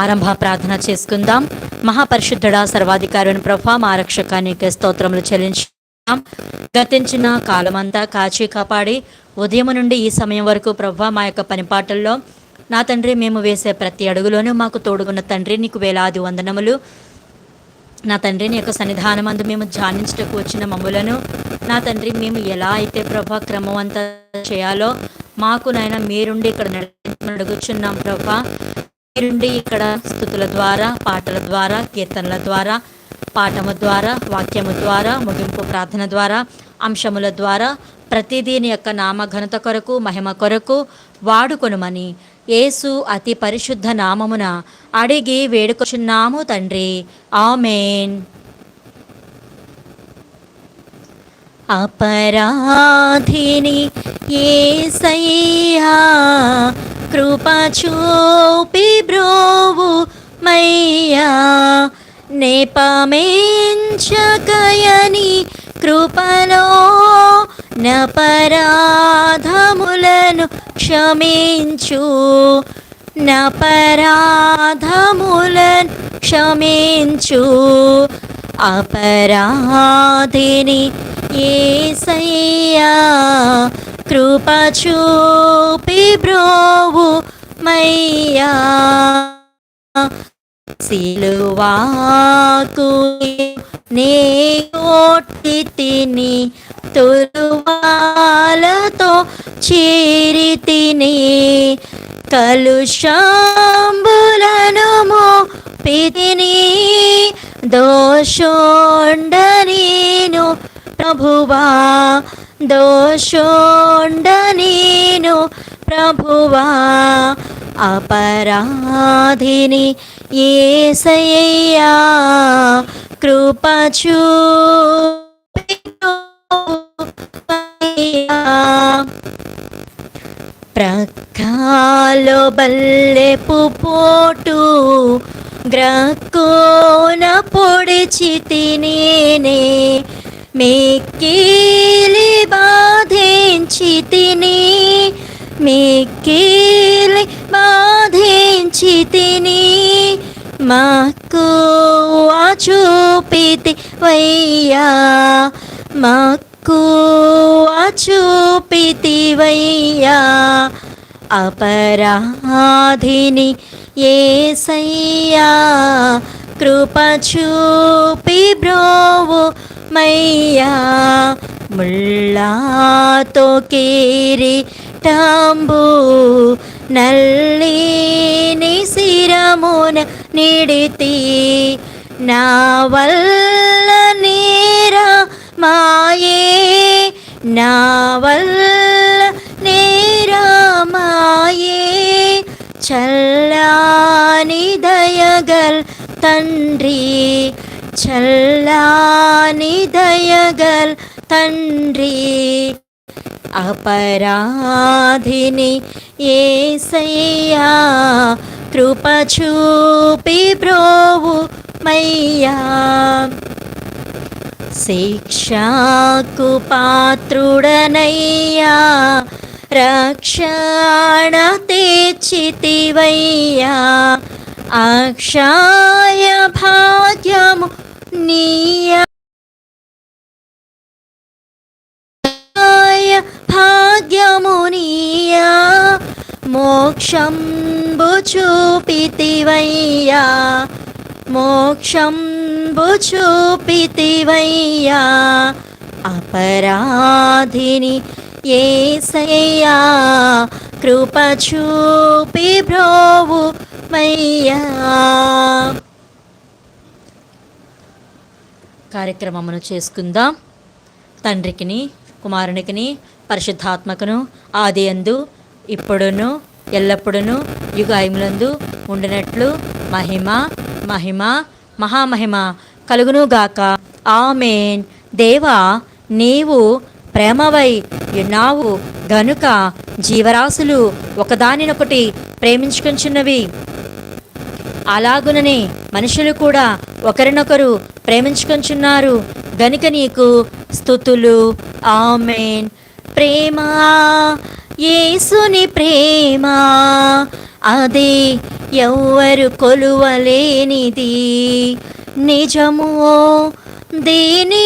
ఆరంభ ప్రార్థన చేసుకుందాం. మహాపరిశుద్ధుడ సర్వాధికారుని ప్రభా మా రక్షకానికి స్తోత్రములు చెల్లించుకుందాం. గతించిన కాలమంతా కాచి కాపాడి ఉదయం నుండి ఈ సమయం వరకు ప్రభా మా యొక్క పనిపాటల్లో నా తండ్రి మేము వేసే ప్రతి అడుగులోనూ మాకు తోడుగున్న తండ్రి నీకు వేలాది వందనములు. నా తండ్రి నీ యొక్క సన్నిధానం అందు మేము ధ్యానించటకు వచ్చిన మమ్ములను నా తండ్రి మేము ఎలా అయితే ప్రభా క్రమం అంతా చేయాలో మాకు నాయన మీరుండి ఇక్కడ నడిపించమని అడుగుచున్నాం ప్రభా. మీరుండి ఇక్కడ స్థుతుల ద్వారా పాటల ద్వారా కీర్తనల ద్వారా పాఠము ద్వారా వాక్యము ద్వారా ముగింపు ప్రార్థన ద్వారా అంశముల ద్వారా ప్రతిదీని యొక్క నామఘనత కొరకు మహిమ కొరకు వాడుకొనుమని యేసు అతి పరిశుద్ధ నామమున అడిగి వేడుకొచున్నాము తండ్రి. ఆమెన్. అపరాధిని ఏ సయ్యా చూపి బ్రోవు మయ్యా నేపమేంచకయని కృపలో నపరాధములను క్షమించు. నపరాధములను క్షమించు. అపరాధిని ఏసయ్యా కృప చూపి అయ్యా. సిలువాకు నే కోటి తిని తురువాలతో చీరి తిని కలుషాంబులను మోపితిని దోషోండ నేను ప్రభువా. దోషోండ నేను ప్రభువా. అపరాధిని ఏసయ్యా కృపచూ ప్రఖాలో బల్లెపు పోటు గ్రక్కున పొడిచి తినేనే మెక్కిలి బా మాకు చూపితి వయ్యా. మాకు చూపితి వయ్యా. అపరాధిని ఏసయ్యా. కృప చూపి బ్రోవు మయ్యా. ముళ్ళాతో కేరి టాంబూ నల్లిని శిరమున నిడితి నా వల్ల నేరా మాయే నా వల్ల నేరా మాయే చల్లాని దయగల్ తండ్రి చల్లాని దయగల్ తండ్రి అపరాధిని ఏసయ్యా కృప చూపి బ్రోవు మయ్యా. శిక్షాకు పాత్రుడనయ్యా రక్షణ తెచ్చితివయ్యా అక్షాయ భాగ్యము నీయా. మోక్షంబు చూపితివయ్యా మోక్షంబు చూపితివయ్యా అపరాధిని ఏసయ్యా. కృప చూపి బ్రోవు మయ్యా కార్యక్రమమును చేసుకుందాం. తండ్రికిని కుమారునికిని పరిశుద్ధాత్మకును ఆది అందు ఇప్పుడును ఎల్లప్పుడును యుగాయములందు ఉండినట్లు మహిమ మహిమ మహామహిమ కలుగునుగాక ఆమెన్. దేవా నీవు ప్రేమవై ఉన్నావు గనుక జీవరాశులు ఒకదానినొకటి ప్రేమించుకుంటున్నవి అలాగుననే మనుషులు కూడా ఒకరినొకరు ప్రేమించుకుంటున్నారు గనుక నీకు స్థుతులు. ఆమెన్. ప్రేమ యేసుని ప్రేమ అది ఎవ్వరు కొలువలేనిది. నిజము దీని